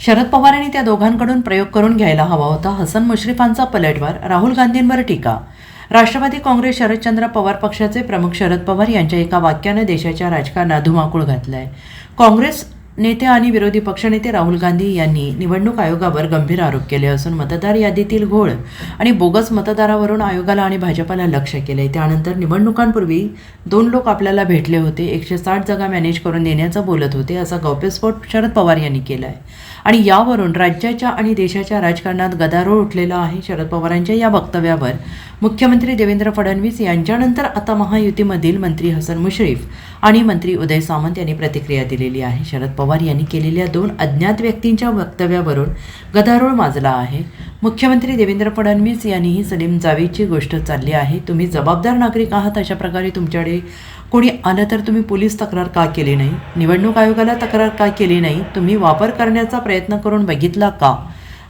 शरद पवार यांनी त्या दोघांकडून प्रयोग करून घ्यायला हवा होता. हसन मुश्रीफांचा पलटवार राहुल गांधींवर टीका. राष्ट्रवादी काँग्रेस शरदचंद्र पवार पक्षाचे प्रमुख शरद पवार यांच्या एका वाक्यानं देशाच्या राजकारणात धुमाकूळ घातलाय. काँग्रेस नेते आणि विरोधी पक्षनेते राहुल गांधी यांनी निवडणूक आयोगावर गंभीर आरोप केले असून मतदार यादीतील घोळ आणि बोगस मतदारावरून आयोगाला आणि भाजपाला लक्ष केले त्यानंतर निवडणुकांपूर्वी दोन लोक आपल्याला भेटले होते. एकशे साठ जागा मॅनेज करून देण्याचं बोलत होते असा गौप्यस्फोट शरद पवार यांनी केला आहे आणि यावरून राज्याच्या आणि देशाच्या राजकारणात गदारोळ उठलेला आहे शरद पवारांच्या या वक्तव्यावर. मुख्यमंत्री देवेंद्र फडणवीस यांच्यानंतर आता महायुतीमधील मंत्री हसन मुश्रीफ आणि मंत्री उदय सामंत यांनी प्रतिक्रिया दिलेली आहे. शरद पवार पवार यांनी केलेल्या दोन अज्ञात व्यक्तींच्या वक्तव्यावरून गदारोळ माजला आहे. मुख्यमंत्री देवेंद्र फडणवीस यांनीही सलीम जावेदची गोष्ट चालली आहे. तुम्ही जबाबदार नागरिक आहात अशा प्रकारे तुमच्याकडे कोणी आलं तर तुम्ही पोलीस तक्रार का केली नाही? निवडणूक आयोगाला तक्रार का केली नाही? तुम्ही वापर करण्याचा प्रयत्न करून बघितला का?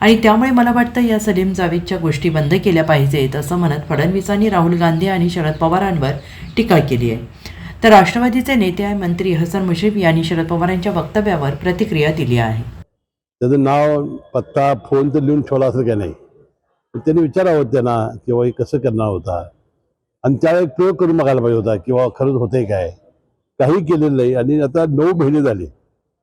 आणि त्यामुळे मला वाटतं या सलीम जावेदच्या गोष्टी बंद केल्या पाहिजेत असं म्हणत फडणवीसांनी राहुल गांधी आणि शरद पवारांवर टीका केली आहे. तर राष्ट्रवादीचे नेते आहे मंत्री हसन मुश्रीफ यांनी शरद पवार यांच्या वक्तव्यावर प्रतिक्रिया दिली आहे. त्याचं नाव पत्ता फोन तर लिहून ठेवला असेल का नाही? त्यांनी विचारावं त्यांना किंवा हे कसं करणार होता? आणि त्यावेळी एक प्रयोग करून बघायला पाहिजे होता किंवा खरंच होतंय काय? काही केलेलं नाही. आणि आता नऊ महिने झाले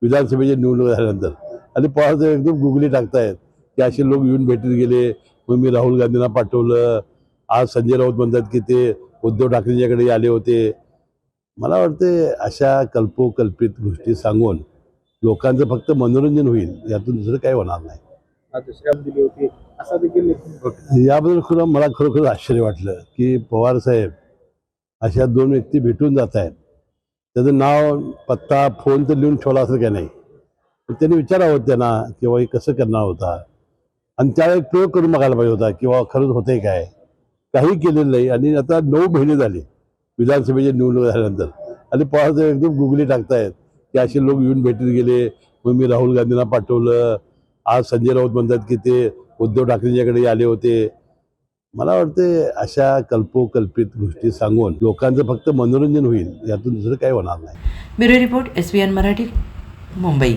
विधानसभेची निवडणूक झाल्यानंतर. आणि पवार साहेब एकदम गुगली टाकतायत की असे लोक येऊन भेटीत गेले. मग मी राहुल गांधींना पाठवलं. आज संजय राऊत म्हणतात की ते उद्धव ठाकरेंच्याकडे आले होते. मला वाटते अशा कल्पोकल्पित गोष्टी सांगून लोकांचं फक्त मनोरंजन होईल यातून दुसरं काही होणार नाही. याबद्दल खरं मला खरोखर आश्चर्य वाटलं की पवार साहेब अशा दोन व्यक्ती भेटून जात आहेत. त्याचं नाव पत्ता फोन तर लिहून ठेवला असेल का नाही? त्यांनी विचारावं त्यांना किंवा हे कसं करणार होता? आणि त्यावेळी एक प्रयोग करून बघायला पाहिजे होता किंवा खरंच होतंय काय? काही केलेलं नाही. आणि आता नऊ महिने झाले. विधानसभेची निवडणूक झाल्यानंतर. आणि पवार एकदम गुगली टाकतायत की असे लोक येऊन भेटीत गेले. मग मी राहुल गांधींना पाठवलं. आज संजय राऊत म्हणतात की ते उद्धव ठाकरेंच्याकडे आले होते. मला वाटते अशा कल्पोकल्पित गोष्टी सांगून लोकांचं फक्त मनोरंजन होईल यातून दुसरं काही होणार नाही. Bureau report S Marathi Mumbai.